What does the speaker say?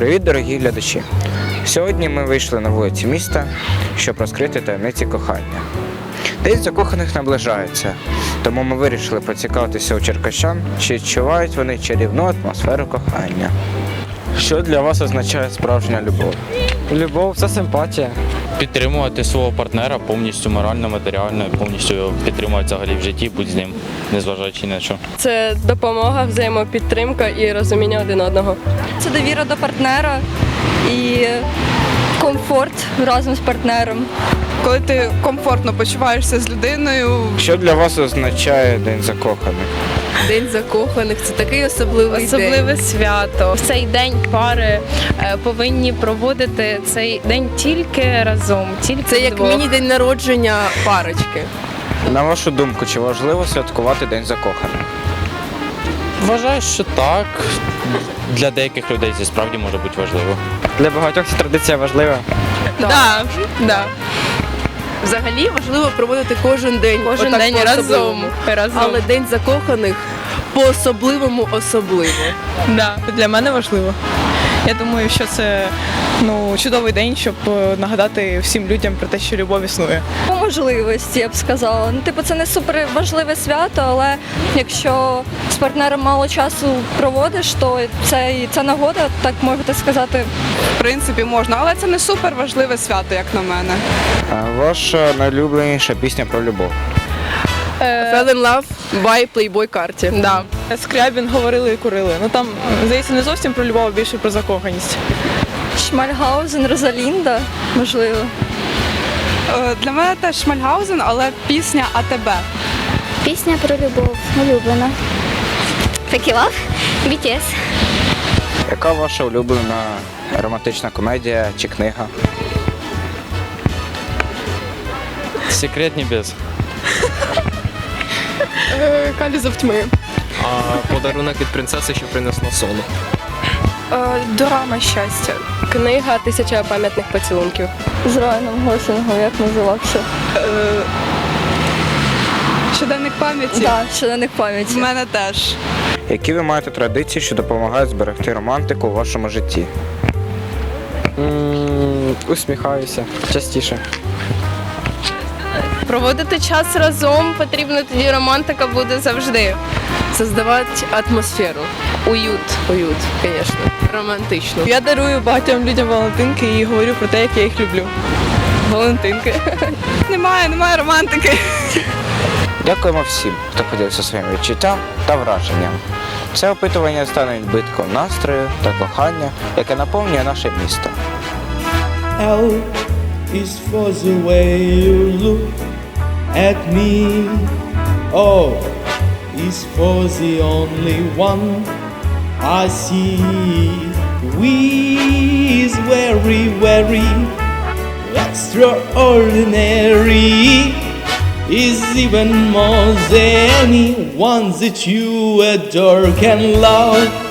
Привіт, дорогі глядачі! Сьогодні ми вийшли на вулиці міста, щоб розкрити таємниці кохання. День закоханих наближається, тому ми вирішили поцікавитися у черкащан, чи відчувають вони чарівну атмосферу кохання. Що для вас означає справжня любов? Любов це симпатія. Підтримувати свого партнера повністю морально, матеріально, повністю підтримувати взагалі в житті, будь з ним, незважаючи на що. Це допомога, взаємопідтримка і розуміння один одного. Це довіра до партнера і комфорт разом з партнером. коли ти комфортно почуваєшся з людиною. Що для вас означає День закоханих? День закоханих це такий особливий Особливе день. свято. В цей день пари е, повинні проводити цей день тільки разом, тільки Це як вдвох. міні-день народження парочки. На вашу думку, чи важливо святкувати День закоханих? Вважаю, що так. Для деяких людей це справді може бути важливо. Для багатьох ця традиція важлива. Да, да. Взагалі важливо проводити кожен день. Кожен отак день по-особливому. разом. разом. Але день закоханих по-особливому особливо. Да, для мене важливо. Я думаю, що це ну чудовий день, щоб е, нагадати всім людям про те, що любов існує. По можливості, я б сказала. Ну, типу, це не супер важливе свято, але якщо з партнером мало часу проводиш, то це і ця нагода, так можете сказати, В принципі, можна, але це не супер важливе свято, як на мене. Ваша найулюбленіша пісня про любов? Fell in love by Playboy карті. Да. Скрябін говорили і курили. Ну там здається не зовсім про любов, а більше про закоханість. Шмальгаузен, Розалінда, можливо. Е, Для мене теж Шмальгаузен, але пісня АТБ. Пісня про любов улюблена. Фекі Лав, BTS. Яка ваша улюблена романтична комедія чи книга? Секрет небес. Калізов тьми. А подарунок від принцеси, що принесла сону. Дорама щастя. Книга Тисяча пам'ятних поцілунків. З Райаном Гослінгом, як називався? Щоденник пам'яті. Так, щоденних В пам'яті. мене теж. Які ви маєте традиції, що допомагають зберегти романтику у вашому житті? Усміхаюся частіше. Проводити час разом потрібно, тоді романтика буде завжди. Создавати атмосферу. Уют. Уют, звісно. Романтично. Я дарую багатьом людям Валентинки і говорю про те, як я їх люблю. Валентинки. Немає, немає романтики. Дякуємо всім, хто поділився своїм відчуттям та враженням. Це опитування стане відбитком настрою та кохання, яке наповнює наше місто. Is for the way you look at me. Oh, is for the only one I see. We is very, very extraordinary. Is even more than anyone that you adore can love.